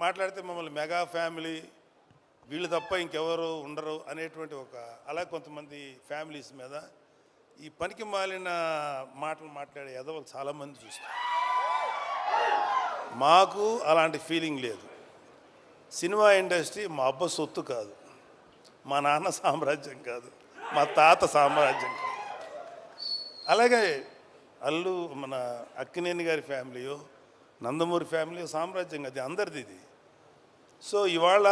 మాట్లాడితే మమ్మల్ని mega family వీళ్ళు తప్ప ఇంకెవరు ఉండరు అనేటువంటి ఒక అలా కొంతమంది ఫ్యామిలీస్ మీద ఈ పనికి మాలిన మాటలు మాట్లాడే ఎదవలు చాలామంది చూస్తారు. మాకు అలాంటి ఫీలింగ్ లేదు. సినిమా ఇండస్ట్రీ మా అబ్బ సొత్తు కాదు. మా నాన్న సామ్రాజ్యం కాదు. మా తాత సామ్రాజ్యం కాదు. అలాగే అల్లు మన అక్కినేని గారి ఫ్యామిలీయో నందమూరి ఫ్యామిలీ సామ్రాజ్యం కాదు. అందరిది ఇది. సో ఇవాళ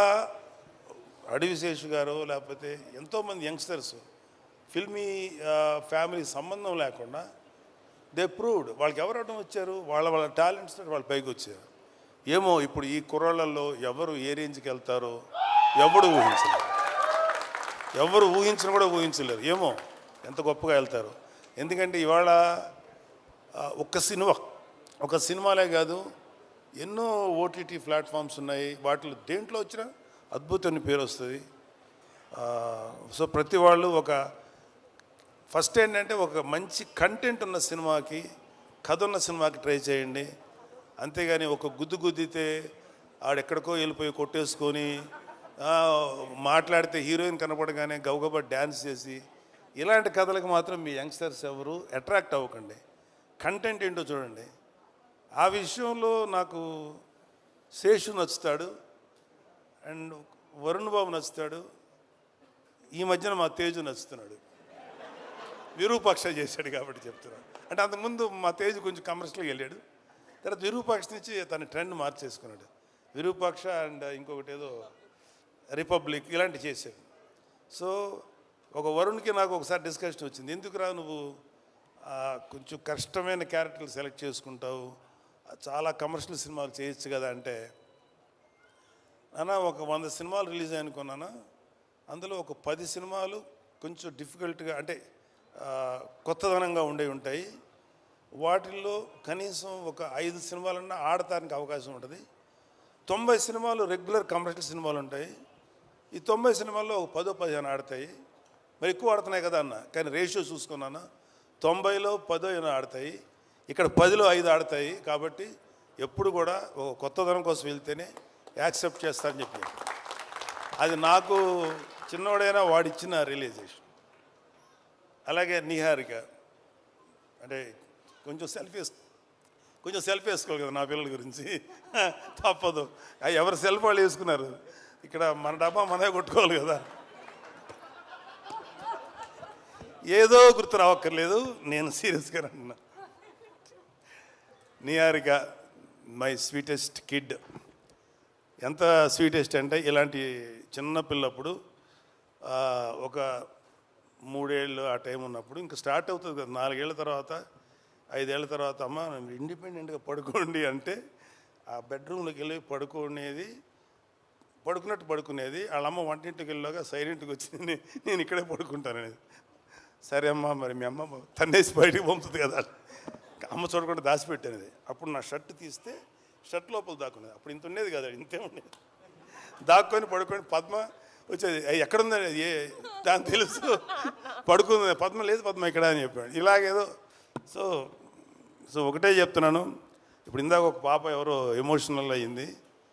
అడవిశేషు గారు లేకపోతే ఎంతోమంది యంగ్స్టర్స్ ఫిల్మీ ఫ్యామిలీ సంబంధం లేకుండా దే ప్రూవ్డ్. వాళ్ళకి ఎవరు అడ్డం వచ్చారు? వాళ్ళ వాళ్ళ టాలెంట్స్ వాళ్ళు పైకి వచ్చారు. ఏమో ఇప్పుడు ఈ కుర్రాళ్ళల్లో ఎవరు ఏ రేంజ్కి వెళ్తారో ఎవడు ఊహించలేరు. ఎవరు ఊహించిన కూడా ఊహించలేరు. ఏమో ఎంత గొప్పగా వెళ్తారు. ఎందుకంటే ఇవాళ ఒక్క సినిమా ఒక సినిమాలే కాదు ఎన్నో ఓటీటీ ప్లాట్ఫామ్స్ ఉన్నాయి. వాటిలో దేంట్లో వచ్చినా అద్భుతమైన పేరు వస్తుంది. సో ప్రతి వాళ్ళు ఒక ఫస్ట్ ఏంటంటే ఒక మంచి కంటెంట్ ఉన్న సినిమాకి కథ ఉన్న సినిమాకి ట్రై చేయండి. అంతేగాని ఒక గుద్దు గుద్దితే ఆడెక్కడికో వెళ్ళిపోయి కొట్టేసుకొని మాట్లాడితే హీరోయిన్ కనపడగానే గబగబా డ్యాన్స్ చేసి ఇలాంటి కథలకు మాత్రం మీ యంగ్స్టర్స్ ఎవరు అట్రాక్ట్ అవ్వకండి. కంటెంట్ ఏంటో చూడండి. ఆ విషయంలో నాకు శేషు నచ్చుతాడు అండ్ వరుణ్ బాబు నచ్చుతాడు. ఈ మధ్యన మా తేజు నచ్చుతున్నాడు. విరూపాక్ష చేశాడు కాబట్టి చెప్తున్నాను. అంటే అంతకుముందు మా తేజ్ కొంచెం కమర్షియల్గా వెళ్ళాడు. తర్వాత విరూపాక్ష నుంచి తన ట్రెండ్ మార్చేసుకున్నాడు. విరూపాక్ష అండ్ ఇంకొకటి ఏదో రిపబ్లిక్ ఇలాంటి చేశాడు. సో ఒక వరుణ్కి నాకు ఒకసారి డిస్కషన్ వచ్చింది. ఎందుకురా నువ్వు కొంచెం కష్టమైన క్యారెక్టర్లు సెలెక్ట్ చేసుకుంటావు? చాలా కమర్షియల్ సినిమాలు చేయొచ్చు కదా అంటే అన్న ఒక వంద సినిమాలు రిలీజ్ అనుకున్నాను అందులో ఒక పది సినిమాలు కొంచెం డిఫికల్ట్గా అంటే కొత్తదనంగా ఉండే ఉంటాయి. వాటిల్లో కనీసం ఒక ఐదు సినిమాలన్నా ఆడటానికి అవకాశం ఉంటుంది. తొంభై సినిమాలు రెగ్యులర్ కమర్షియల్ సినిమాలు ఉంటాయి. ఈ తొంభై సినిమాల్లో ఒక పదో పదిహేను ఆడతాయి. మరి ఎక్కువ ఆడుతున్నాయి కదా అన్న కానీ రేషియో చూసుకున్నాను తొంభైలో పదో ఏమో ఆడతాయి. ఇక్కడ పదిలో ఐదు ఆడతాయి కాబట్టి ఎప్పుడు కూడా ఒక కొత్తదనం కోసం వెళ్తేనే యాక్సెప్ట్ చేస్తారని చెప్పి అది నాకు చిన్నవాడైనా వాడిచ్చిన రియలైజేషన్ అలాగే నిహారిక అంటే కొంచెం సెల్ఫీ కొంచెం సెల్ఫీ వేసుకోవాలి కదా నా పిల్లల గురించి. తప్పదు. ఎవరు సెల్ఫ్ వాళ్ళు వేసుకున్నారు? ఇక్కడ మన డబ్బా మనమే కొట్టుకోవాలి కదా. ఏదో గుర్తు రావక్కర్లేదు నేను సీరియస్గా అంటున్నాను నియర్గా మై స్వీటెస్ట్ కిడ్. ఎంత స్వీటెస్ట్ అంటే ఇలాంటి చిన్న పిల్లప్పుడు ఒక మూడేళ్ళు ఆ టైం ఉన్నప్పుడు ఇంకా స్టార్ట్ అవుతుంది కదా నాలుగేళ్ళ తర్వాత ఐదేళ్ళ తర్వాత అమ్మ ఇండిపెండెంట్గా పడుకోండి అంటే ఆ బెడ్రూమ్లోకి వెళ్ళి పడుకునేది పడుకున్నట్టు పడుకునేది వాళ్ళమ్మ వంటింటికి వెళ్ళాక సైలెంట్కి వచ్చింది నేను ఇక్కడే పడుకుంటాననేది. సరే అమ్మ మరి మీ అమ్మ తన్నేసి బయటకు పంపుతుంది కదా. అమ్మ చూడకుండా దాచిపెట్టేది అప్పుడు నా షర్ట్ తీస్తే షర్ట్ లోపల దాక్కునేది. అప్పుడు ఇంత ఉండేది కదా ఇంతే ఉండేది. దాక్కొని పడుకొని పద్మ వచ్చేది "ఏయ్, ఎక్కడుందని ఏ దాని తెలుసు. పడుకుంది. పద్మ లేదు పద్మ ఇక్కడ అని చెప్పాడు. ఇలాగేదో సో సో ఒకటే చెప్తున్నాను. ఇప్పుడు ఇందాక ఒక పాప ఎవరో ఎమోషనల్ అయ్యింది.